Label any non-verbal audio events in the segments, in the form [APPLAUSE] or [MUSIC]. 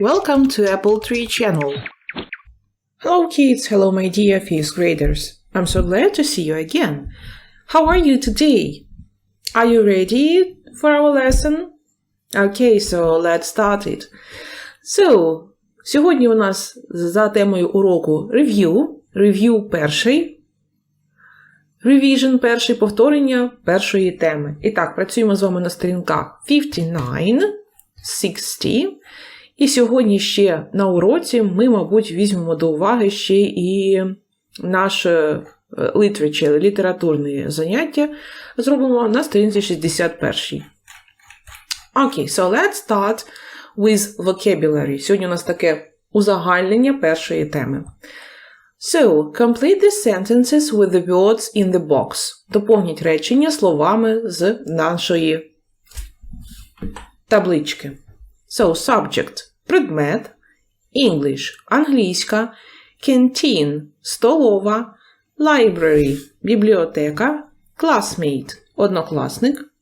Welcome to Apple Tree channel. Hello kids, hello my dear fifth graders. I'm so glad to see you again. How are you today? Are you ready for our lesson? Okay, so let's start it. So, сьогодні у нас за темою уроку review, review перший, revision перший, повторення першої теми. І так, працюємо з вами на сторінках 59, 60. І сьогодні ще на уроці ми, мабуть, візьмемо до уваги ще і наше literature, літературне заняття зробимо на сторінці 61. Окей, so let's start with vocabulary. Сьогодні у нас таке узагальнення першої теми. So, complete the sentences with the words in the box. Доповніть речення словами з нашої таблички. So, subject – предмет, English – англійська, canteen – столова, library – бібліотека, classmate – однокласник,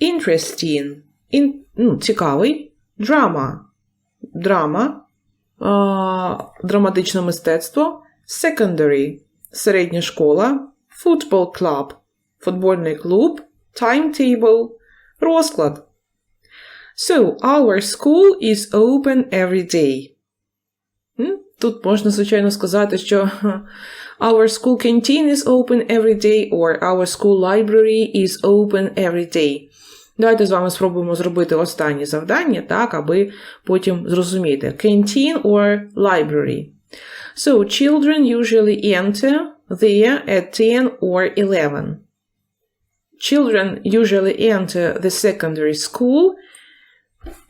interesting – ін, ну, цікавий, drama – драма, а, драматичне мистецтво, secondary – середня школа, football club – футбольний клуб, timetable – розклад. So, our school is open every day. М? Тут можна, звичайно, сказати, що our school canteen is open every day, or our school library is open every day. Давайте з вами спробуємо зробити останнє завдання, так, аби потім зрозуміти. Canteen or library. So, children usually enter there at 10 or 11. Children usually enter the secondary school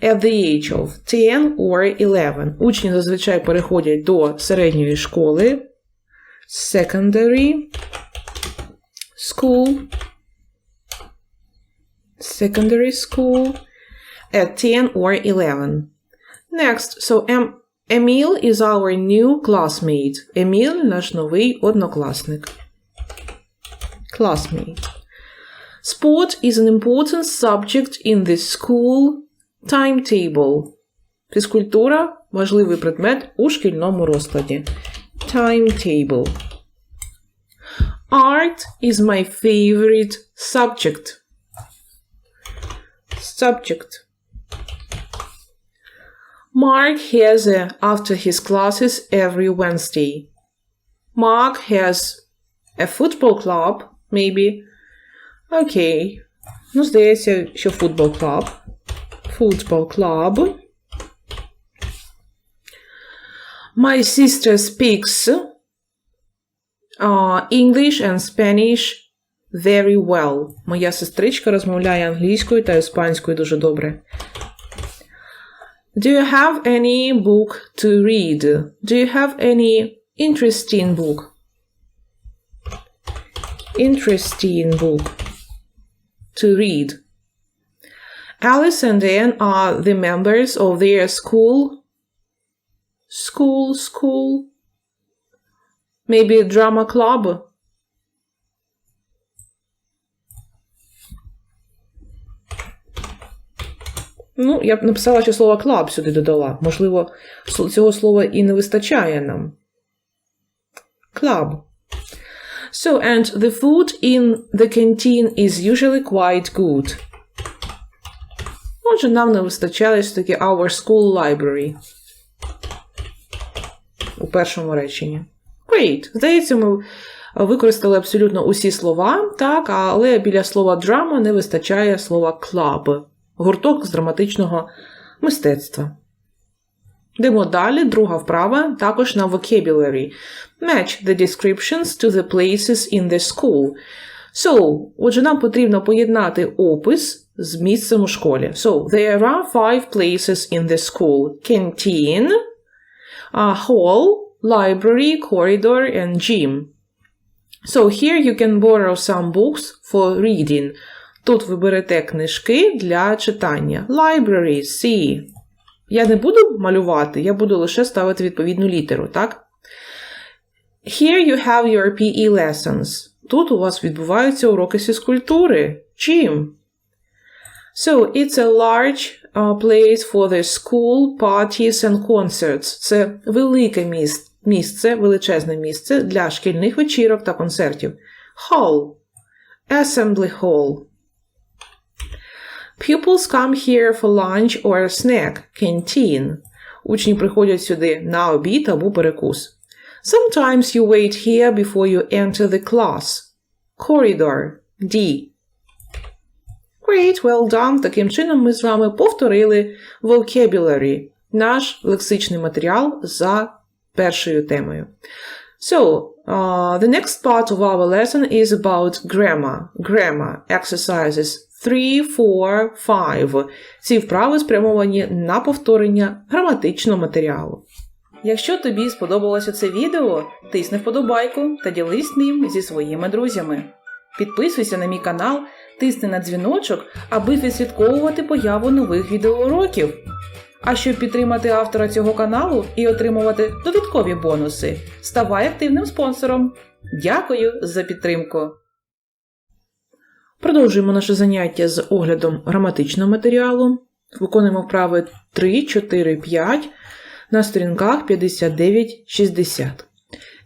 at the age of 10 or 11. Учні зазвичай переходять до середньої школи. Secondary school. Secondary school at 10 or 11. Next, so em Emil is our new classmate. Emil – наш новий однокласник. Classmate. Sport is an important subject in the school timetable. Фізкультура – важливий предмет у шкільному розкладі. Timetable. Art is my favorite subject. Subject. Mark has a after his classes every Wednesday. Mark has a football club, maybe. Окей. Ну, здається, що футбол клуб. Football club. My sister speaks uh, English and Spanish very well. Моя сестричка розмовляє англійською та іспанською дуже добре. Do you have any book to read? Do you have any interesting book? Interesting book to read. Alice and Anne are the members of their school. School, school. Maybe drama club. Ну, я б написала, що слово club сюди додала. Можливо, цього слова і не вистачає нам. Club. So, and the food in the canteen is usually quite good. Отже, нам не вистачає таки our school library. У першому реченні. Great. Здається, ми використали абсолютно усі слова, так, але біля слова drama не вистачає слова club. Гурток з драматичного мистецтва. Йдемо далі, друга вправа, також на vocabulary. Match the descriptions to the places in the school. So, отже, нам потрібно поєднати опис з місцем у школі. So, there are five places in the school. Canteen, a hall, library, corridor, and gym. So, here you can borrow some books for reading. Тут ви берете книжки для читання. Library, C. Я не буду малювати, я буду лише ставити відповідну літеру, так? Here you have your PE lessons. Тут у вас відбуваються уроки фізкультури. Чим? So, it's a large uh, place for the school, parties and concerts. Це велике міс- місце, величезне місце для шкільних вечірок та концертів. Hall. Assembly hall. Pupils come here for lunch or a snack. Canteen. Учні приходять сюди на обід або перекус. Sometimes you wait here before you enter the class. Corridor. D. Great, well done. Таким чином ми з вами повторили vocabulary, наш лексичний матеріал за першою темою. So, uh, the next part of our lesson is about grammar. Grammar exercises 3, 4, 5. Ці вправи спрямовані на повторення граматичного матеріалу. Якщо тобі сподобалося це відео, тисни вподобайку та ділись ним зі своїми друзями. Підписуйся на мій канал, тисни на дзвіночок, аби відслідковувати появу нових відеоуроків. А щоб підтримати автора цього каналу і отримувати додаткові бонуси, ставай активним спонсором. Дякую за підтримку. Продовжуємо наше заняття з оглядом граматичного матеріалу. Виконуємо вправи 3, 4, 5 на сторінках 59-60.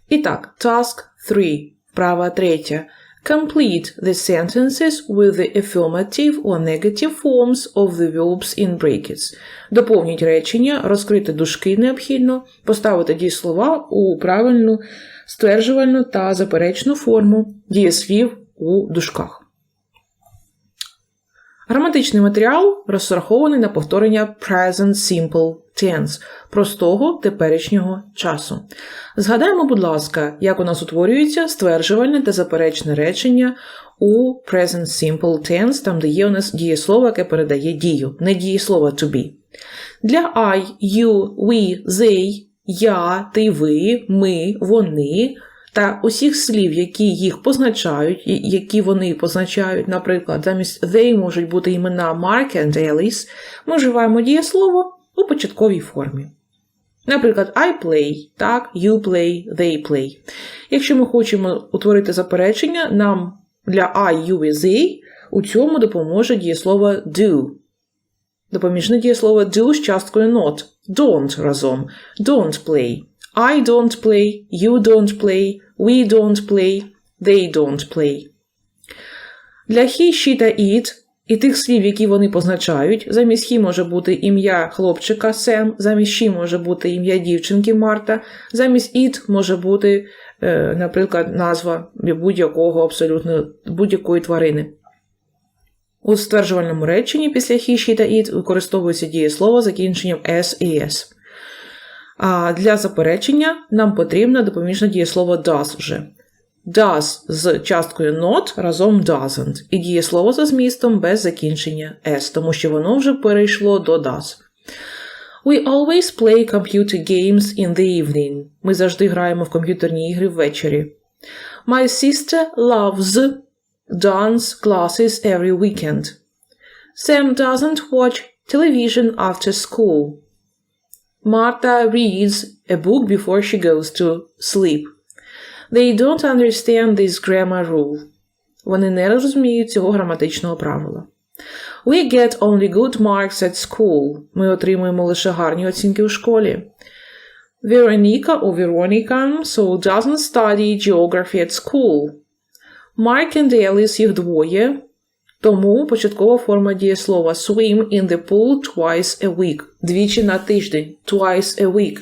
І так, task 3, вправа 3. Complete the sentences with the affirmative or negative forms of the verbs in brackets. Доповніть речення, розкрити дужки необхідно, поставити дієслова у правильну стверджувальну та заперечну форму дієслів у дужках. Граматичний матеріал розрахований на повторення present simple tense простого теперішнього часу. Згадаємо, будь ласка, як у нас утворюється стверджувальне та заперечне речення у present simple tense, там де є у нас дієслово, яке передає дію, не дієслово to be. Для I, you, we, they, я, ти, ви, ми, вони та усіх слів, які їх позначають, які вони позначають, наприклад, замість they можуть бути імена Mark and Alice, ми вживаємо дієслово у початковій формі. Наприклад, I play, так, you play, they play. Якщо ми хочемо утворити заперечення, нам для I, you і they у цьому допоможе дієслово do. Допоміжне дієслово do з часткою not. Don't разом. Don't play. I don't play, you don't play, we don't play, they don't play. Для he, she та it і тих слів, які вони позначають, замість he може бути ім'я хлопчика Сем, замість she може бути ім'я дівчинки Марта, замість it може бути, е, наприклад, назва будь-якого абсолютно будь-якої тварини. У стверджувальному реченні після he, she та it використовується дієслово закінченням s і s. А для заперечення нам потрібно допоміжне дієслово does вже. Does з часткою not разом doesn't. І дієслово за змістом без закінчення s, тому що воно вже перейшло до does. We always play computer games in the evening. Ми завжди граємо в комп'ютерні ігри ввечері. My sister loves dance classes every weekend. Sam doesn't watch television after school. Martha reads a book before she goes to sleep. They don't understand this grammar rule. Вони не розуміють цього граматичного правила. We get only good marks at school. Ми отримуємо лише гарні оцінки у школі. Veronica or Veronica so doesn't study geography at school. Mark and Alice їх двоє, тому початкова форма дієслова swim in the pool twice a week. Двічі на тиждень. Twice a week.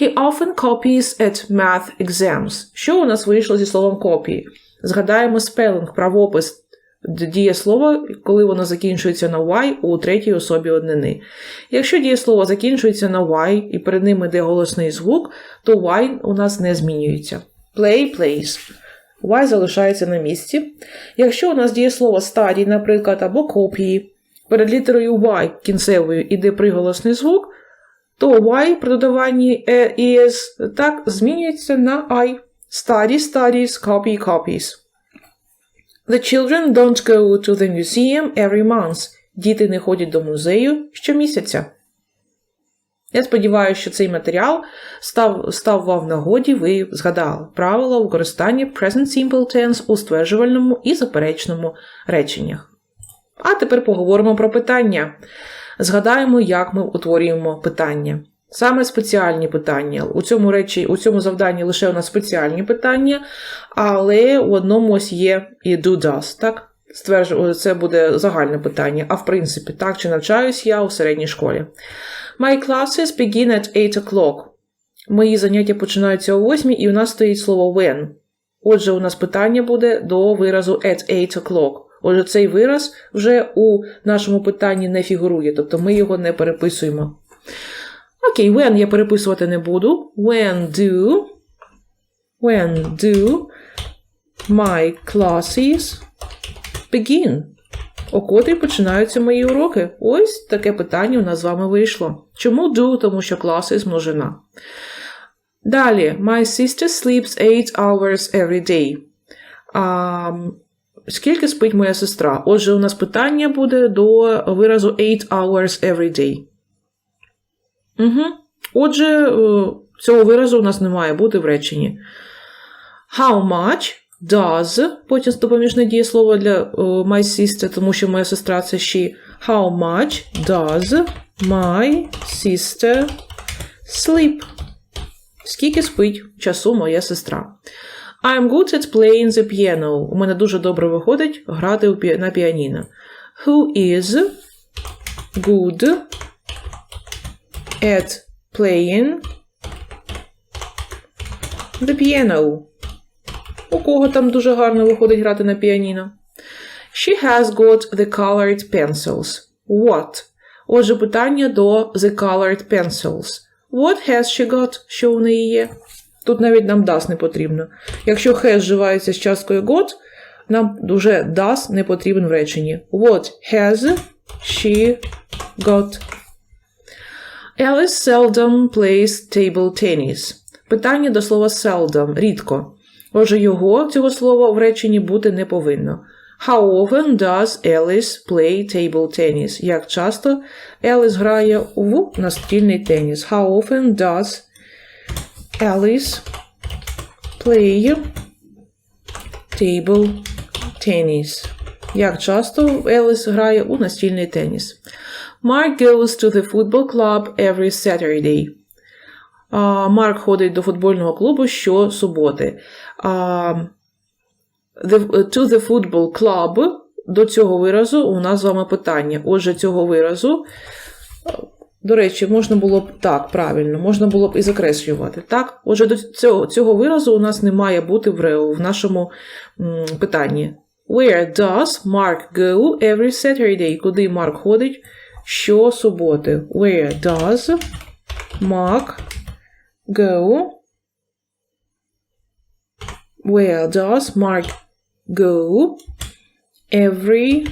He often copies at math exams. Що у нас вийшло зі словом копії? Згадаємо спелинг, правопис дієслова, коли воно закінчується на y у третій особі однини. Якщо дієслово закінчується на y і перед ним йде голосний звук, то y у нас не змінюється. Play, plays. Y залишається на місці. Якщо у нас дієслово стадій, наприклад, або копії, перед літерою Y кінцевою іде приголосний звук, то Y при додаванні e і так змінюється на I. Study, studies, copy, copies. The children don't go to the museum every month. Діти не ходять до музею щомісяця. Я сподіваюся, що цей матеріал став, став вам нагоді, ви згадали правила використання present simple tense у стверджувальному і заперечному реченнях. А тепер поговоримо про питання. Згадаємо, як ми утворюємо питання. Саме спеціальні питання. У цьому речі, у цьому завданні лише у нас спеціальні питання, але у одному ось є і do does, так? Стверджую, це буде загальне питання. А в принципі, так чи навчаюсь я у середній школі. My classes begin at 8 o'clock. Мої заняття починаються о 8 і у нас стоїть слово when. Отже, у нас питання буде до виразу at 8 o'clock. Отже, цей вираз вже у нашому питанні не фігурує, тобто ми його не переписуємо. Окей, when я переписувати не буду. When do, when do my classes begin? О котрій починаються мої уроки? Ось таке питання у нас з вами вийшло. Чому do? Тому що classes множина. Далі, my sister sleeps 8 hours every day. А, скільки спить моя сестра? Отже, у нас питання буде до виразу 8 hours every day. Угу. Отже, е, цього виразу у нас не має бути в реченні. How much does, потім допоміжне дієслово для е, my sister, тому що моя сестра це she. How much does my sister sleep? Скільки спить часу моя сестра? I'm good at playing the piano. У мене дуже добре виходить грати на піаніно. Who is good at playing the piano? У кого там дуже гарно виходить грати на піаніно? She has got the colored pencils. What? Отже, питання до the colored pencils. What has she got? Що у неї є? Тут навіть нам does не потрібно. Якщо has вживається з часткою got, нам вже does не потрібен в реченні. What has she got? Alice seldom plays table tennis. Питання до слова seldom – рідко. Отже, його, цього слова, в реченні бути не повинно. How often does Alice play table tennis? Як часто Еліс грає в настільний теніс? How often does Alice play table tennis? Як часто Еліс грає у настільний теніс? Mark goes to the football club every Saturday. Марк ходить до футбольного клубу щосуботи. To the football club до цього виразу у нас з вами питання. Отже, цього виразу, до речі, можна було б так, правильно, можна було б і закреслювати. Так? Отже, до цього, цього виразу у нас не має бути в, ре- в нашому м, питанні. Where does Mark go every Saturday? Куди Марк ходить щосуботи? Where does Mark go? Where does Mark go every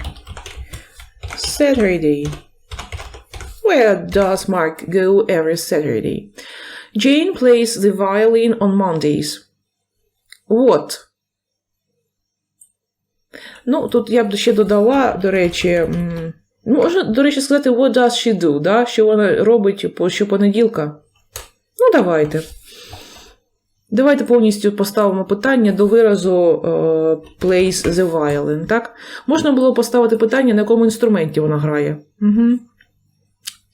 Saturday? Where does Mark go every Saturday? Jane plays the violin on Mondays. What? Ну, тут я б ще додала, до речі, можна, до речі, сказати, what does she do, да? що вона робить по щопонеділка. Давайте. Давайте повністю поставимо питання до виразу е, plays the violin, так? Можна було поставити питання, на якому інструменті вона грає. Угу.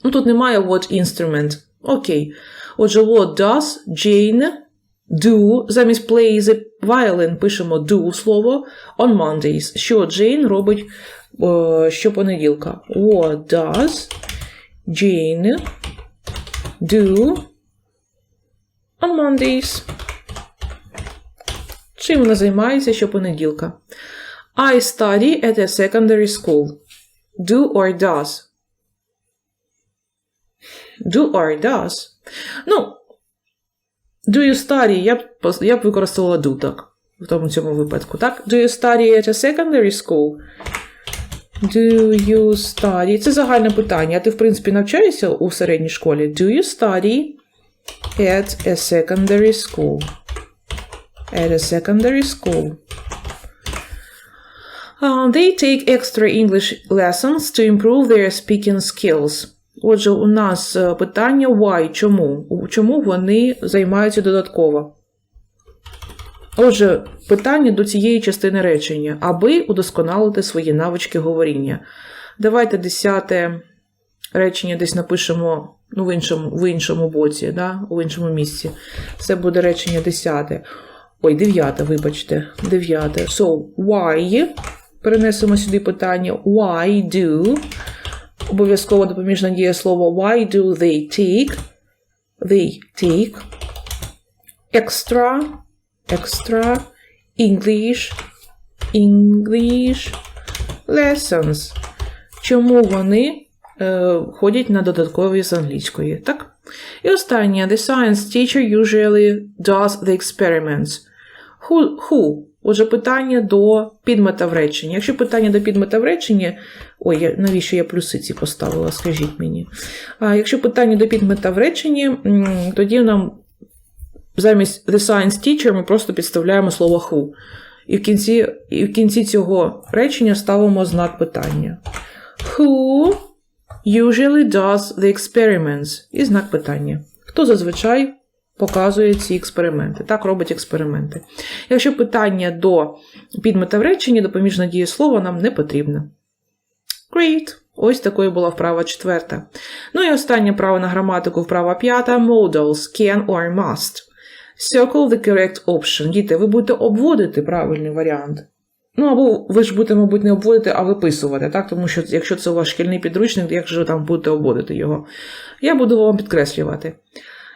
Ну, тут немає what instrument. Окей. Отже, what does Jane do? Замість play the violin пишемо do слово on Mondays. Що Джейн робить е, щопонеділка? What does Jane do on Mondays? Чим вона займається щопонеділка? I study at a secondary school. Do or does? Do or does? Ну, do you study? Я б, я б використовувала do так. В тому цьому випадку, так? Do you study at a secondary school? Do you study? Це загальне питання. А ти, в принципі, навчаєшся у середній школі? Do you study at a secondary school? At a secondary school. Uh, they take extra English lessons to improve their speaking skills. Отже, у нас е, питання why, чому? Чому вони займаються додатково? Отже, питання до цієї частини речення, аби удосконалити свої навички говоріння. Давайте десяте речення десь напишемо ну, в, іншому, в іншому боці, да? в іншому місці. Це буде речення десяте. Ой, дев'яте, вибачте. Дев'яте. So, why? Перенесемо сюди питання. Why do? Обов'язково допоміжне дієслово why do they take? They take extra, extra English, English lessons. Чому вони е, ходять на додаткові з англійської, так? І останнє. The science teacher usually does the experiments. Who? who? Отже, питання до підмета в реченні. Якщо питання до підмета в реченні, ой, навіщо я плюси ці поставила, скажіть мені. А якщо питання до підмета в реченні, тоді нам замість the science teacher ми просто підставляємо слово who. І в кінці, і в кінці цього речення ставимо знак питання. Who usually does the experiments? І знак питання. Хто зазвичай показує ці експерименти? Так робить експерименти. Якщо питання до підмета в реченні, допоміжне дієслово нам не потрібно. Great. Ось такою була вправа четверта. Ну і останнє право на граматику, вправа п'ята. Modals can or must. Circle the correct option. Діти, ви будете обводити правильний варіант. Ну, або ви ж будете, мабуть, не обводити, а виписувати, так? Тому що якщо це ваш шкільний підручник, як же ви там будете обводити його? Я буду вам підкреслювати.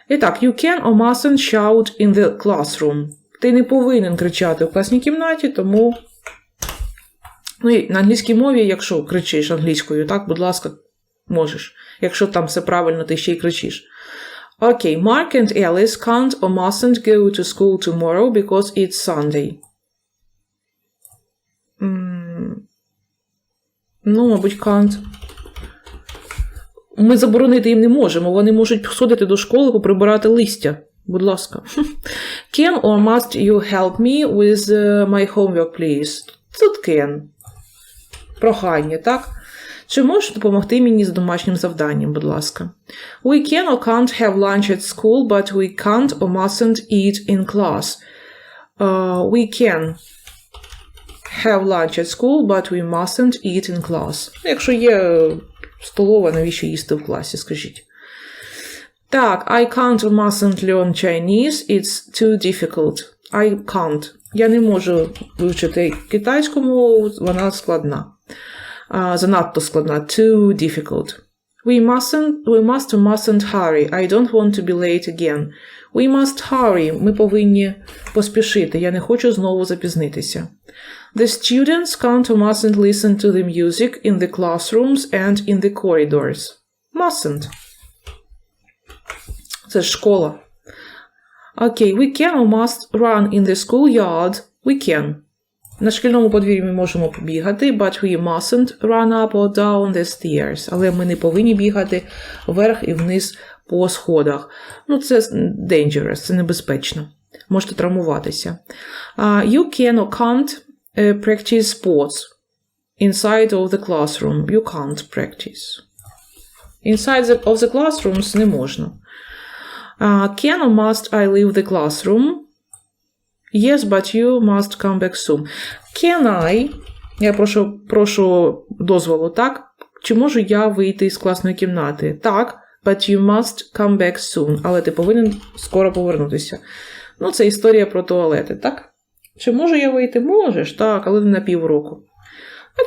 І так, you can or mustn't shout in the classroom. Ти не повинен кричати в класній кімнаті, тому. Ну, і на англійській мові, якщо кричиш англійською, так, будь ласка, можеш. Якщо там все правильно, ти ще й кричиш. Окей, Mark and Alice can't or mustn't go to school tomorrow because it's Sunday. Ну, мабуть, can't. Ми заборонити їм не можемо. Вони можуть сходити до школи, поприбирати листя. Будь ласка. [LAUGHS] Can or must you help me with uh, my homework, please? Тут can. Прохання, так? Чи можеш допомогти мені з домашнім завданням, будь ласка? We can or can't have lunch at school, but we can't or mustn't eat in class. Uh, we can have lunch at school, but we mustn't eat in class. Якщо є столова, навіщо їсти в класі, скажіть. Так, I can't or mustn't learn Chinese, it's too difficult. I can't. Я не можу вивчити китайську мову, вона складна. А, занадто складна. Too difficult. We mustn't, we must or mustn't hurry. I don't want to be late again. We must hurry. Ми повинні поспішити. Я не хочу знову запізнитися. The students can't or mustn't listen to the music in the classrooms and in the corridors. Mustn't. Це ж школа. Окей, we can or must run in the schoolyard. We can. На шкільному подвір'ї ми можемо побігати, but we mustn't run up or down the stairs. Але ми не повинні бігати вверх і вниз по сходах. Ну, це dangerous, це небезпечно. Можете травмуватися. Uh, you can or can't uh, practice sports inside of the classroom. You can't practice. Inside the, of the classrooms не можна. Uh, can or must I leave the classroom? Yes, but you must come back soon. Can I? Я прошу, прошу дозволу, так? Чи можу я вийти з класної кімнати? Так, but you must come back soon. Але ти повинен скоро повернутися. Ну, це історія про туалети, так? Чи можу я вийти? Можеш, так, але не на півроку.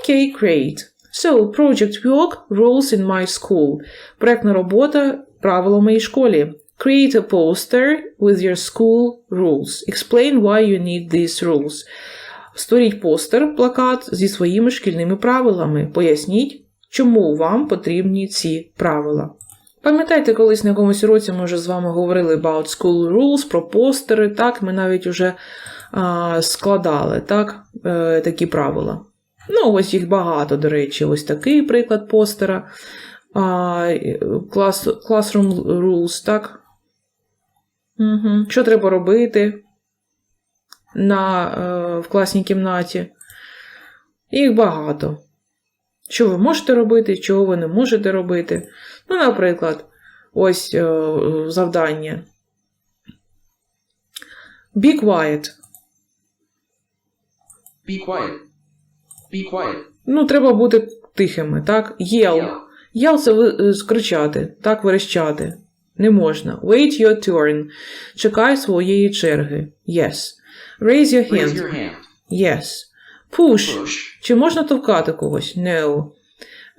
Окей, okay, great. So, project work, rules in my school. Проектна робота, правила в моїй школі. Create a poster with your school rules. Explain why you need these rules. Створіть постер, плакат зі своїми шкільними правилами. Поясніть, чому вам потрібні ці правила. Пам'ятаєте, колись на якомусь році ми вже з вами говорили about school rules, про постери, так, ми навіть вже а, складали так, е, такі правила. Ну, ось їх багато, до речі, ось такий приклад постера. Classroom rules, так? Угу. Що треба робити на, е, в класній кімнаті? Їх багато. Що ви можете робити, чого ви не можете робити. Ну, наприклад, ось е, завдання. Be quiet. Be quiet. Be quiet. Ну, треба бути тихими, так? Yell. Yell. Yell – це е, скричати, так, верещати. Не можна. Wait your turn. Чекай своєї черги. Yes. Raise your Raise hand. your hand. Yes. Push. Push. Чи можна товкати когось? No.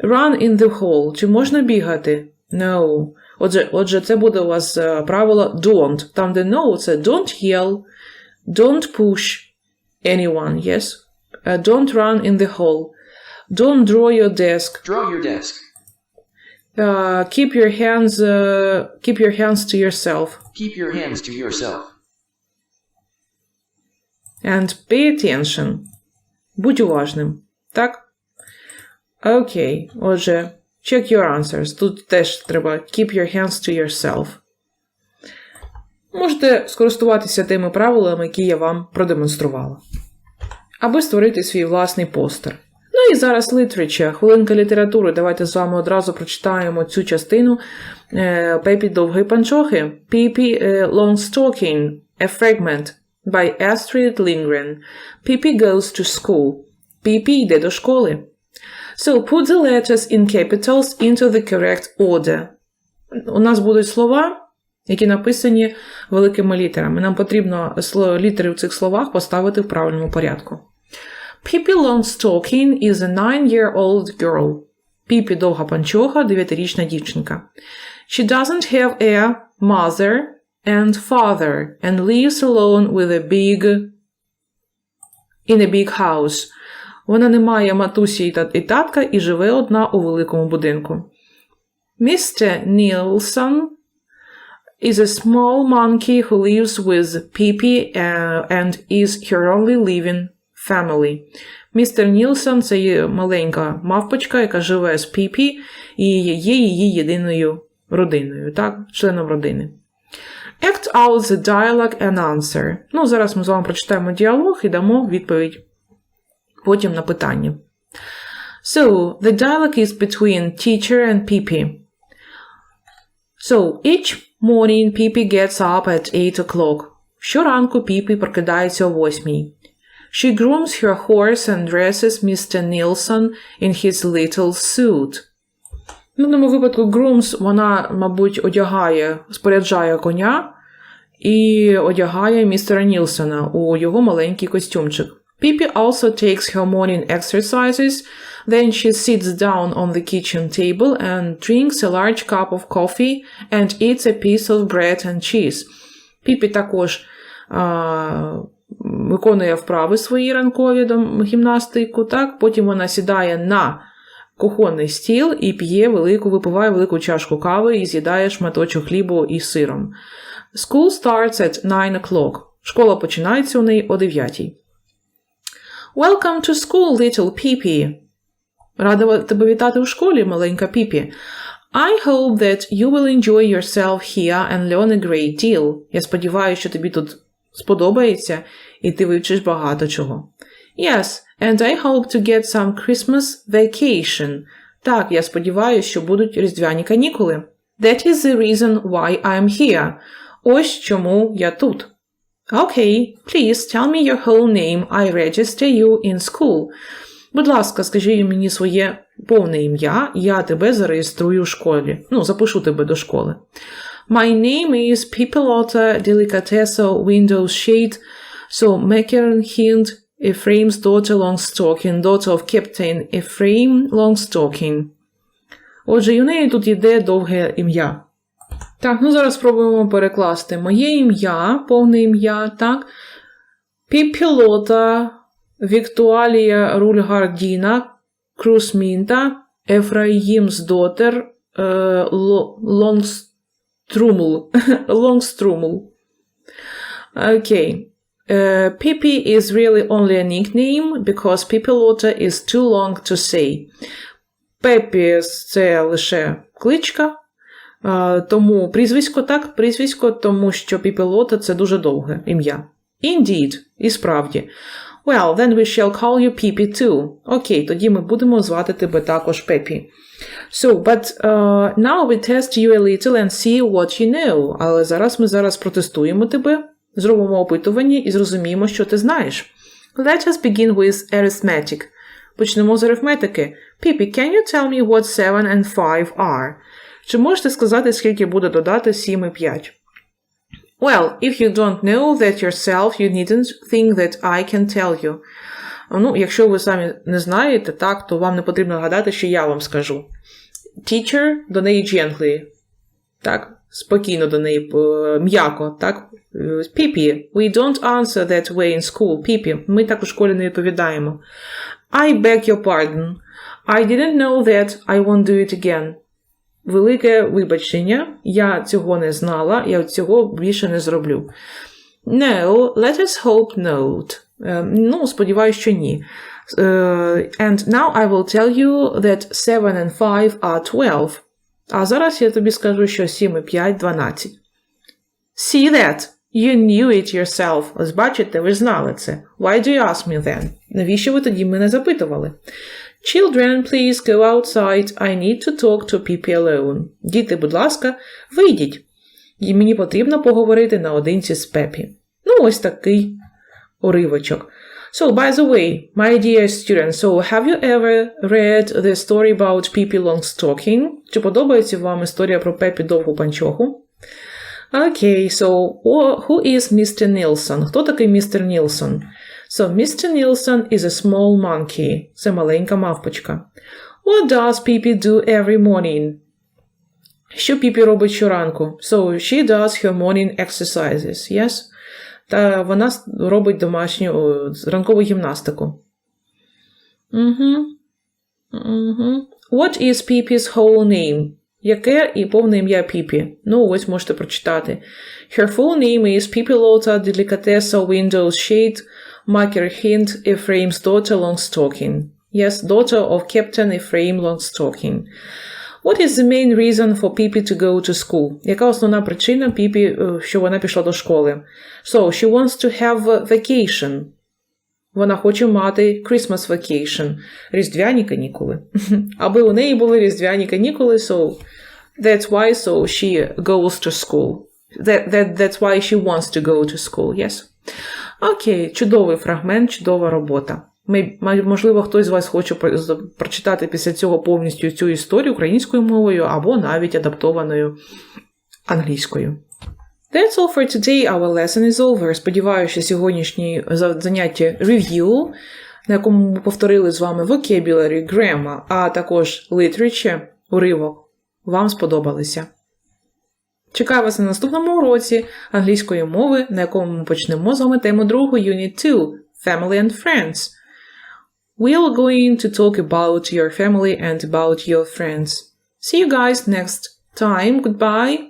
Run in the hall. Чи можна бігати? No. Отже, отже, це буде у вас е, правило don't. Там, де no, це don't yell, don't push anyone, yes? Е, don't run in the hall. Don't draw your desk. Draw your desk. Е, keep your hands е, keep your hands to yourself. Keep your hands to yourself. And pay attention. Будь уважним. Так? Окей. Отже, check your answers. Тут теж треба keep your hands to yourself. Можете скористуватися тими правилами, які я вам продемонструвала. Аби створити свій власний постер. Ну і зараз literature, хвилинка літератури. Давайте з вами одразу прочитаємо цю частину е, Пепі Довгий Панчохи. Піпі е, Longstocking, A Fragment by Astrid Lindgren. Pippi goes to school. Піпі йде до школи. So put the letters in capitals into the correct order. У нас будуть слова, які написані великими літерами. Нам потрібно літери в цих словах поставити в правильному порядку. Pippi Longstocking is a nine-year-old girl. Піпі довга панчоха, 9-річна дівчинка. She doesn't have a mother and father and lives alone with a big in a big house. Вона не має матусі і татка і живе одна у великому будинку. Mr. Nielsen is a small monkey who lives with Pippi uh, and is her only living family. Містер Нілсон це є маленька мавпочка, яка живе з Піпі і є її єдиною родиною, так, членом родини. Act out the dialogue and answer. Ну, зараз ми з вами прочитаємо діалог і дамо відповідь потім на питання. So, the dialogue is between teacher and Pippi. So, each morning Pippi gets up at 8 o'clock. Щоранку Піпі прокидається о 8. She grooms her horse and dresses Mr. Nilsson in his little suit. Ну, В даному випадку grooms вона, мабуть, одягає, споряджає коня і одягає містера Нілсона у його маленький костюмчик. Pippi also takes her morning exercises, then she sits down on the kitchen table and drinks a large cup of coffee and eats a piece of bread and cheese. Піпі також а, виконує вправи свої ранкові гімнастику, так? потім вона сідає на кухонний стіл і п'є велику, випиває велику чашку кави і з'їдає шматочок хлібу із сиром. School starts at 9 o'clock. Школа починається у неї о 9. Welcome to school, little Pippi. Рада тебе вітати у школі, маленька Піпі. I hope that you will enjoy yourself here and learn a great deal. Я сподіваюся, що тобі тут сподобається і ти вивчиш багато чого. Yes, and I hope to get some Christmas vacation. Так, я сподіваюся, що будуть різдвяні канікули. That is the reason why I'm here. Ось чому я тут. Okay, please tell me your whole name. I register you in school. Будь ласка, скажи мені своє повне ім'я, я тебе зареєструю в школі. Ну, запишу тебе до школи. My name is Pipelota Delicatesso Windows Shade, so Macron Hind Ephraim's daughter Longstocking, daughter of Captain Ephraim Longstocking. Отже, у неї тут йде довге ім'я. Так, ну зараз спробуємо перекласти моє ім'я, повне ім'я, так. Піпілота Віктуалія Рульгардіна Крусмінта Ефраїмс Дотер е, Ло- Лонгструмл. [LAUGHS] Лонгструмл. Окей. Uh, Pippi is really only a nickname because Pipilota is too long to say. Пепі це лише кличка, а, тому прізвисько так, прізвисько, тому що Піпілота це дуже довге ім'я. Indeed, і справді. Well, then we shall call you Pippi too. Окей, тоді ми будемо звати тебе також Пепі. So, but uh, now we test you a little and see what you know. Але зараз ми зараз протестуємо тебе, зробимо опитування і зрозуміємо, що ти знаєш. Let us begin with arithmetic. Почнемо з арифметики. Піпі, can you tell me what 7 and 5 are? Чи можете сказати, скільки буде додати 7 і 5? Well, if you don't know that yourself, you needn't think that I can tell you. Ну, якщо ви самі не знаєте, так, то вам не потрібно гадати, що я вам скажу. Teacher до неї gently. Так, спокійно до неї, е, м'яко, так? Піпі, we don't answer that way in school. Піпі, ми так у школі не відповідаємо. I beg your pardon. I didn't know that. I won't do it again. Велике вибачення. Я цього не знала, я цього більше не зроблю. No, let us hope not. Е, ну, сподіваюся, що ні. Е, and now I will tell you that 7 and 5 are 12. А зараз я тобі скажу, що 7 і 5 – 12. See that? You knew it yourself. Ось бачите, ви знали це. Why do you ask me then? Навіщо ви тоді мене запитували? Children, please go outside. I need to talk to Pippi alone. Діти, будь ласка, вийдіть. І мені потрібно поговорити наодинці з Пепі. Ну, ось такий уривочок. So, by the way, my dear students, so have you ever read the story about Pippi Longstocking? Чи подобається вам історія про Пепі довгу панчоху? Okay, so who is Mr. Nilsson? Хто такий містер Нілсон? So, Mr. Nilsson is a small monkey. Це маленька мавпочка. What does Pippi do every morning? Що Піпі робить щоранку? So, she does her morning exercises, yes? Та вона робить домашню ранкову гімнастику. Угу. Угу. What is Pippi's whole name? Яке і повне ім'я Піпі? Ну, ось можете прочитати. Her full name is Pippi Lotta Delicatessa Windows Shade Maker Hint Ephraim's daughter Longstocking. Yes, daughter of Captain Ephraim Longstocking. What is the main reason for Pippi to go to school? Яка основна причина Піпі, е, що вона пішла до школи? So, she wants to have a vacation. Вона хоче мати Christmas vacation. Різдвяні канікули. [LAUGHS] Аби у неї були різдвяні канікули, so that's why so she goes to school. That, that, that's why she wants to go to school, yes? Окей, чудовий фрагмент, чудова робота. Ми, можливо, хтось з вас хоче прочитати після цього повністю цю історію українською мовою або навіть адаптованою англійською. That's all for today. Our lesson is over. Сподіваюся, що сьогоднішнє заняття review, на якому ми повторили з вами vocabulary, grammar, а також literature, уривок, вам сподобалися. Чекаю вас на наступному уроці англійської мови, на якому ми почнемо з вами тему другу Unit 2 Family and Friends. We are going to talk about your family and about your friends. See you guys next time. Goodbye.